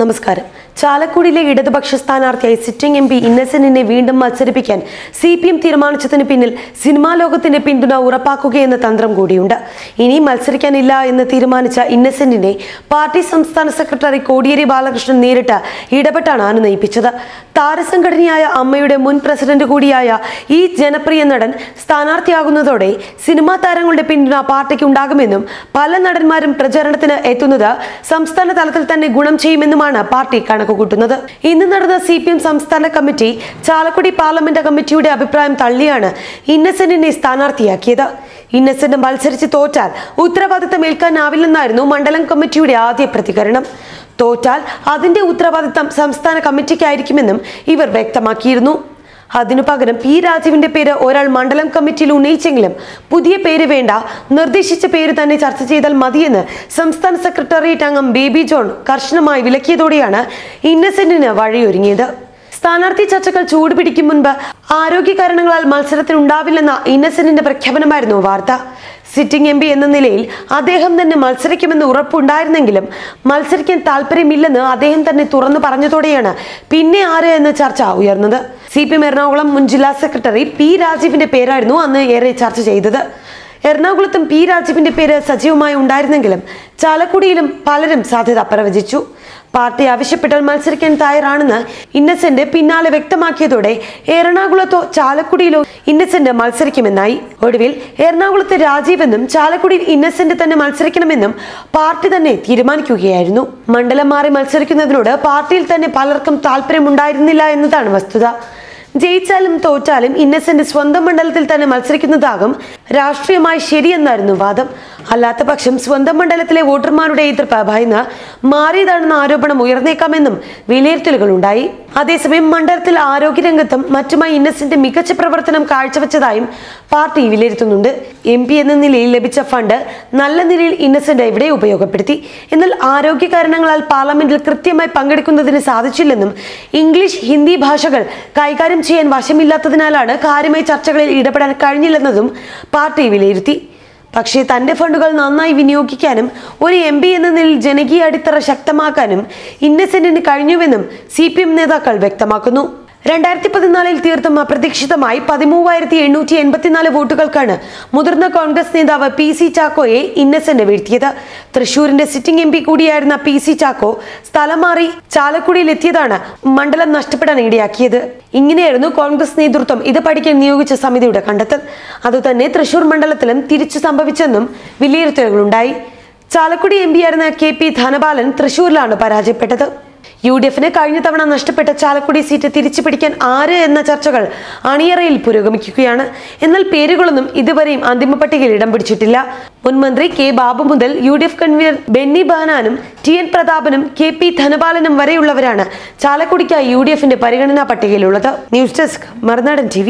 നമസ്കാരം. ചാലക്കുടിയിലെ ഇടതുപക്ഷ സ്ഥാനാർത്ഥിയായി സിറ്റിംഗ് എം പി ഇന്നസെന്റിനെ വീണ്ടും മത്സരിപ്പിക്കാൻ സി പി എം തീരുമാനിച്ചതിന് പിന്നിൽ സിനിമാ ലോകത്തിന്റെ പിന്തുണ ഉറപ്പാക്കുകയെന്ന തന്ത്രം കൂടിയുണ്ട്. ഇനി മത്സരിക്കാനില്ല എന്ന് തീരുമാനിച്ച ഇന്നസെന്റിനെ പാർട്ടി സംസ്ഥാന സെക്രട്ടറി കോടിയേരി ബാലകൃഷ്ണൻ നേരിട്ട് ഇടപെട്ടാണ് അനുനയിപ്പിച്ചത്. താരസംഘടനയായ അമ്മയുടെ മുൻ പ്രസിഡന്റ് കൂടിയായ ഈ ജനപ്രിയ നടൻ സ്ഥാനാർത്ഥിയാകുന്നതോടെ സിനിമാ താരങ്ങളുടെ പിന്തുണ പാർട്ടിക്ക് ഉണ്ടാകുമെന്നും പല നടന്മാരും പ്രചാരണത്തിന് എത്തുന്നത് സംസ്ഥാന തലത്തിൽ തന്നെ ഗുണം ചെയ്യുമെന്നുമാണ് പാർട്ടി കണക്കുകൂട്ടുന്നത് ഇന്ന് നടന്ന സി പി എം സംസ്ഥാന കമ്മിറ്റി ചാലക്കുടി പാർലമെന്റ് കമ്മിറ്റിയുടെ അഭിപ്രായം തള്ളിയാണ് ഇന്നസെന്റിനെ സ്ഥാനാർത്ഥിയാക്കിയത്. ഇന്നസെന്റ് മത്സരിച്ച് തോറ്റാൽ ഉത്തരവാദിത്തം ഏൽക്കാനാവില്ലെന്നായിരുന്നു മണ്ഡലം കമ്മിറ്റിയുടെ ആദ്യ പ്രതികരണം. തോറ്റാൽ അതിന്റെ ഉത്തരവാദിത്തം സംസ്ഥാന കമ്മിറ്റിക്കായിരിക്കുമെന്നും ഇവർ വ്യക്തമാക്കിയിരുന്നു. അതിനു പകരം പി രാജീവിന്റെ പേര് ഒരാൾ മണ്ഡലം കമ്മിറ്റിയിൽ ഉന്നയിച്ചെങ്കിലും പുതിയ പേര് വേണ്ട നിർദ്ദേശിച്ച പേര് തന്നെ ചർച്ച ചെയ്താൽ മതിയെന്ന് സംസ്ഥാന സെക്രട്ടേറിയറ്റ് അംഗം ബേബി ജോൺ കർശനമായി വിലക്കിയതോടെയാണ് ഇന്നസെന്റിന് വഴിയൊരുങ്ങിയത്. സ്ഥാനാർത്ഥി ചർച്ചകൾ ചൂടുപിടിക്കും മുൻപ് ആരോഗ്യ കാരണങ്ങളാൽ മത്സരത്തിനുണ്ടാവില്ലെന്ന ഇന്നസെന്റിന്റെ പ്രഖ്യാപനമായിരുന്നു വാർത്ത. സിറ്റിംഗ് എം എന്ന നിലയിൽ അദ്ദേഹം തന്നെ മത്സരിക്കുമെന്ന് ഉറപ്പുണ്ടായിരുന്നെങ്കിലും മത്സരിക്കാൻ താല്പര്യമില്ലെന്ന് അദ്ദേഹം തന്നെ തുറന്നു പറഞ്ഞതോടെയാണ് പിന്നെ ആര് എന്ന ചർച്ച ഉയർന്നത്. സി പി എം എറണാകുളം മുൻ ജില്ലാ സെക്രട്ടറി പി രാജീവിന്റെ പേരായിരുന്നു അന്ന് ഏറെ ചർച്ച ചെയ്തത്. എറണാകുളത്തും പി രാജീവിന്റെ പേര് സജീവമായി ഉണ്ടായിരുന്നെങ്കിലും ചാലക്കുടിയിലും പലരും സാധ്യത പ്രവചിച്ചു പാർട്ടി ആവശ്യപ്പെട്ടാൽ മത്സരിക്കാൻ തയ്യാറാണെന്ന് ഇന്നസെന്റ് പിന്നാലെ വ്യക്തമാക്കിയതോടെ എറണാകുളത്തോ ചാലക്കുടിയിലോ ഇന്നസെന്റ് മത്സരിക്കുമെന്നായി. ഒടുവിൽ എറണാകുളത്ത് രാജീവെന്നും ചാലക്കുടിയിൽ ഇന്നസെന്റ് തന്നെ മത്സരിക്കണമെന്നും പാർട്ടി തന്നെ തീരുമാനിക്കുകയായിരുന്നു. മണ്ഡലം മാറി മത്സരിക്കുന്നതിനോട് പാർട്ടിയിൽ തന്നെ പലർക്കും താല്പര്യമുണ്ടായിരുന്നില്ല എന്നതാണ് വസ്തുത. ജയിച്ചാലും തോറ്റാലും ഇന്നസെന്റ് സ്വന്തം മണ്ഡലത്തിൽ തന്നെ മത്സരിക്കുന്നതാകും രാഷ്ട്രീയമായി ശരിയെന്നായിരുന്നു വാദം. അല്ലാത്ത പക്ഷം സ്വന്തം മണ്ഡലത്തിലെ വോട്ടർമാരുടെ എതിർപ്പ് ഭയന്ന് മാറിയതാണെന്ന ആരോപണം ഉയർന്നേക്കാമെന്നും വിലയിരുത്തലുകൾ ഉണ്ടായി. അതേസമയം മണ്ഡലത്തിൽ ആരോഗ്യരംഗത്തും മറ്റുമായി ഇന്നസെന്റ് മികച്ച പ്രവർത്തനം കാഴ്ചവെച്ചതായും പാർട്ടി വിലയിരുത്തുന്നുണ്ട്. എം പി എന്ന നിലയിൽ ലഭിച്ച ഫണ്ട് നല്ല നിലയിൽ ഇന്നസെന്റ് ഇവിടെ ഉപയോഗപ്പെടുത്തി. എന്നാൽ ആരോഗ്യ കാരണങ്ങളാൽ പാർലമെന്റിൽ കൃത്യമായി പങ്കെടുക്കുന്നതിന് സാധിച്ചില്ലെന്നും ഇംഗ്ലീഷ് ഹിന്ദി ഭാഷകൾ കൈകാര്യം ചെയ്യാൻ വശമില്ലാത്തതിനാലാണ് കാര്യമായി ചർച്ചകളിൽ ഇടപെടാൻ കഴിഞ്ഞില്ലെന്നതും പാർട്ടി വിലയിരുത്തി. പക്ഷേ തന്റെ ഫണ്ടുകൾ നന്നായി വിനിയോഗിക്കാനും ഒരു എം പി എന്ന നിലയിൽ ജനകീയ അടിത്തറ ശക്തമാക്കാനും ഇന്നസെന്റിന് കഴിഞ്ഞുവെന്നും സി നേതാക്കൾ വ്യക്തമാക്കുന്നു. രണ്ടായിരത്തി പതിനാലിൽ തീർത്തും അപ്രതീക്ഷിതമായി പതിമൂവായിരത്തി എണ്ണൂറ്റി എൺപത്തിനാല് വോട്ടുകൾക്കാണ് മുതിർന്ന കോൺഗ്രസ് നേതാവ് പി സി ചാക്കോയെ ഇന്നസെന്റ് വീഴ്ത്തിയത്. തൃശൂരിന്റെ സിറ്റിംഗ് എം പി കൂടിയായിരുന്ന പി സി ചാക്കോ സ്ഥലം മാറി ചാലക്കുടിയിലെത്തിയതാണ് മണ്ഡലം നഷ്ടപ്പെടാൻ ഇടയാക്കിയത്. ഇങ്ങനെയായിരുന്നു കോൺഗ്രസ് നേതൃത്വം ഇത് പഠിക്കാൻ നിയോഗിച്ച സമിതിയുടെ കണ്ടെത്തൽ. അതുതന്നെ തൃശൂർ മണ്ഡലത്തിലും തിരിച്ചു സംഭവിച്ചെന്നും വിലയിരുത്തലുകളുണ്ടായി. ചാലക്കുടി എം പിയായിരുന്ന കെ പി ധനപാലൻ തൃശൂരിലാണ് പരാജയപ്പെട്ടത്. യു ഡി എഫിന് കഴിഞ്ഞ തവണ നഷ്ടപ്പെട്ട ചാലക്കുടി സീറ്റ് തിരിച്ചു പിടിക്കാൻ ആര് എന്ന ചർച്ചകൾ അണിയറയിൽ പുരോഗമിക്കുകയാണ്. എന്നാൽ പേരുകളൊന്നും ഇതുവരെയും അന്തിമ പട്ടികയിൽ ഇടം പിടിച്ചിട്ടില്ല. മുൻമന്ത്രി കെ ബാബു മുതൽ U D F convener Benny ബഹനാനും T N പ്രതാപനും കെ പി ധനപാലനും വരെയുള്ളവരാണ് ചാലക്കുടിക്കായി യു ഡി എഫിന്റെ പരിഗണനാ പട്ടികയിലുള്ളത്. News desk Marunadan T